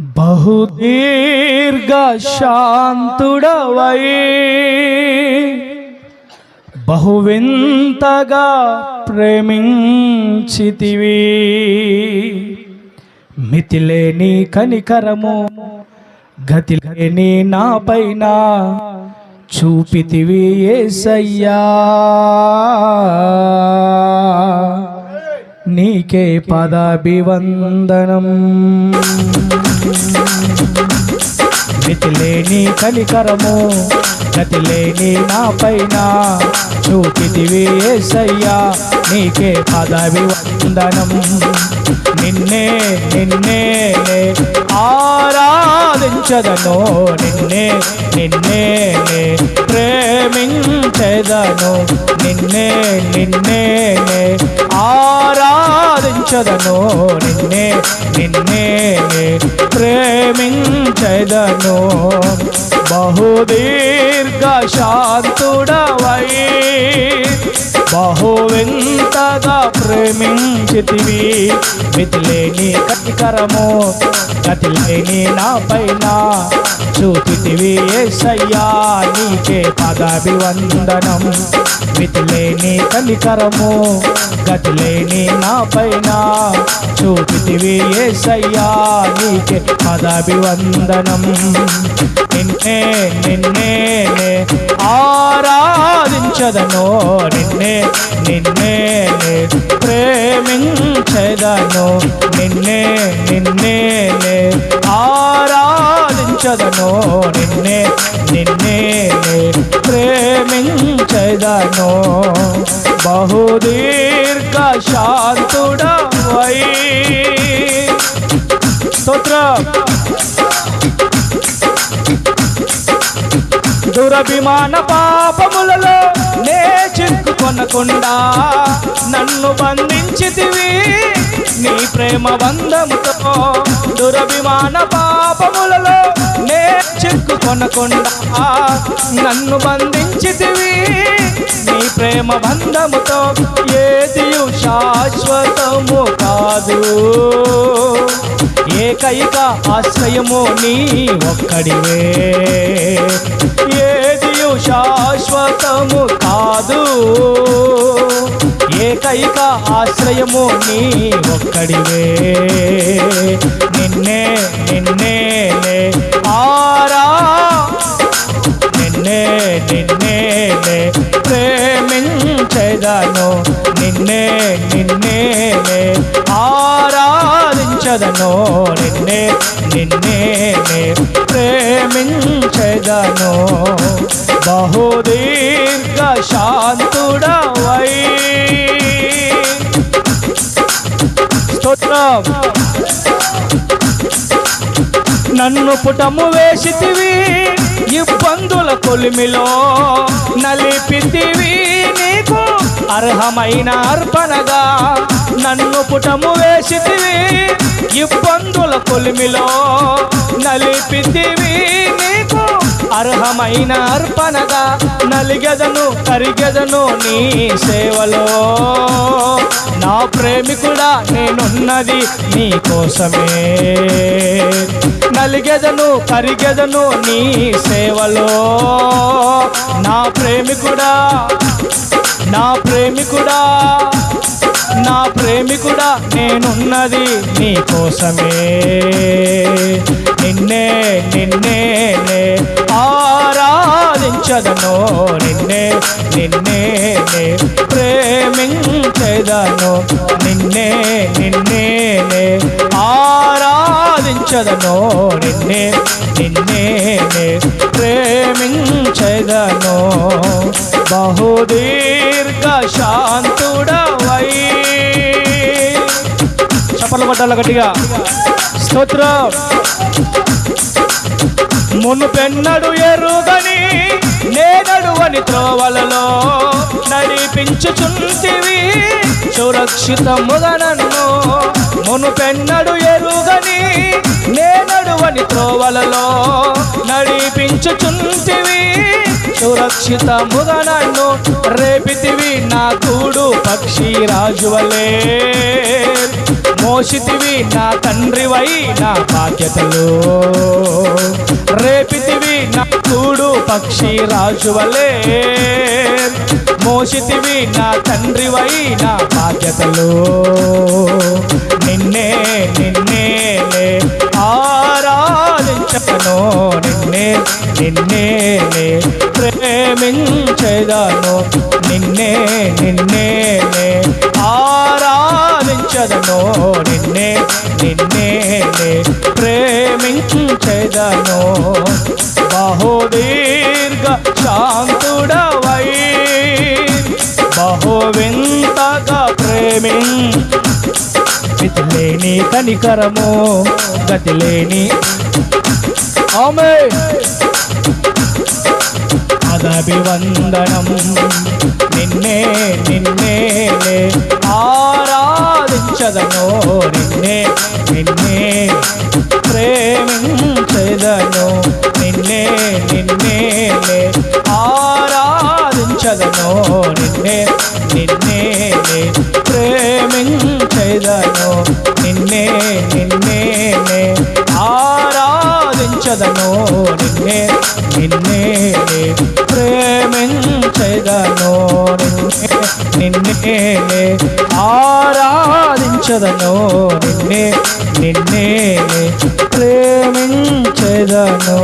బహుదీర్ఘ శాంతుడవై బహువింతగా ప్రేమించితివి. మితిలేని కనికరము గతిలేని నా పైన చూపితివి ఏసయ్యా. నీకే పదాభివందనం. మితిలేని కలికరము గతిలేని నా పైన చూపితివి ఏసయ్యా నీకే పదవివందనం నిన్నే నిన్నే ఆరాధించదను నిన్నే నిన్నే ప్రేమించదను నిన్నే నిన్నే ఆరాధించదను. నిన్నే నిన్నే ప్రేమించదను. బహుదీర్ఘ శాంతుడవై బహువింతగా ప్రేమించితివి. మితిలేని కటికరము గతిలేని నా పైన చూపితివి ఏసయ్యా నీకే పద. పదాభివందనం మితిలేని కలికరము గతిలేని నా పైన. చూపితివి ఏసయ్యా నీకే పదాభివందనం. నిన్నే నిన్నే ఆరాధించదను నిన్నే నిన్నే ప్రేమించదను నిన్నే నిన్నే ఆరాధించదను నిన్నే ప్రేమించదను. బహుదీర్ఘ శాంతుడవై. స్తోత్ర. దురభిమాన పాపములలో నే చిక్కుకొనకుండా నన్ను బంధించితివి. నీ ప్రేమ బంధముతో దురభిమాన పాపములలో చెక్కు కొనకుండా నన్ను బంధించితివి. నీ ప్రేమ బంధముతో ఏది శాశ్వతము కాదు. ఏకైక ఆశ్రయము నీ ఒక్కడివే. ఏది శాశ్వతము కాదు. ఏకైక ఆశ్రయము నీ ఒక్కడివే. నిన్నే నిన్నే ఆరా. నిన్నే నిన్నే ప్రేమించదను. నిన్నే నిన్నే ఆరాధించదను. నిన్నే నిన్నే ప్రేమించదను. బహుదీ పుటము వేసితివి ఇబ్బందుల కొలిమిలో నలిపితివి. నీకు అర్హమైన అర్పణగా నన్ను పుటము వేసితివి ఇబ్బందుల కొలిమిలో నలిపితివి. అర్హమైన అర్పణగా నలిగెదను కరిగెదను నీ సేవలో. నా ప్రేమికుడా నేనున్నది నీ కోసమే. నలిగెదను కరిగెదను నీ సేవలో. నా ప్రేమికుడా నా ప్రేమికుడా. నా ప్రేమికుడా నేనున్నది నీ కోసమే నిన్నే నిన్నే ఆరాధించదను నిన్నే నిన్నే ప్రేమించదను నిన్నే నిన్నే ఆరాధించదను నిన్నే నిన్నే ప్రేమించదను బహుదీర్ఘ శాంతుడవై చప్పల పట్టాల గట్టిగా? స్తోత్రం. మును పెన్నడు ఎరుగని నేనడువని త్రోవలలో నడిపించుచుంటివి. సురక్షితముగా నన్ను మును పెన్నడు ఎరుగని నేనడువని త్రోవలలో నడిపించుచుంటివి. సురక్షితముగా నన్ను రేపితివి నా కూడు పక్షి రాజువలే మోసితివి నా తండ్రివై నా బాధ్యతలు. రేపితివి నా కూడు పక్షి రాజువలే మోసితివి నా తండ్రివై నా బాధ్యతలు. నిన్నే నిన్నే చెప్పను నిన్నే నిన్నే ప్రేమించేదను. నిన్నే నిన్నే ఆరాధించదను. నిన్నే నిన్నే ప్రేమించేదను. బహుదీర్ఘ శాంతుడవై బహువింతగా ప్రేమి. గతిలేని కనికరము గతిలేని అభివందనం. నిన్నే నిన్నే ఆరాధించదనో నిన్నే నిన్నే ప్రేమించదను నిన్నే నిన్నే ఆరాధించదనో నిన్నే నిన్నే ప్రేమించదను నిన్నే నిన్నే ఆరాధించదను నిన్నే నిన్నే ప్రేమించదను నిన్నే నిన్నే ఆరాధించదను నిన్నే నిన్నే ప్రేమించదను.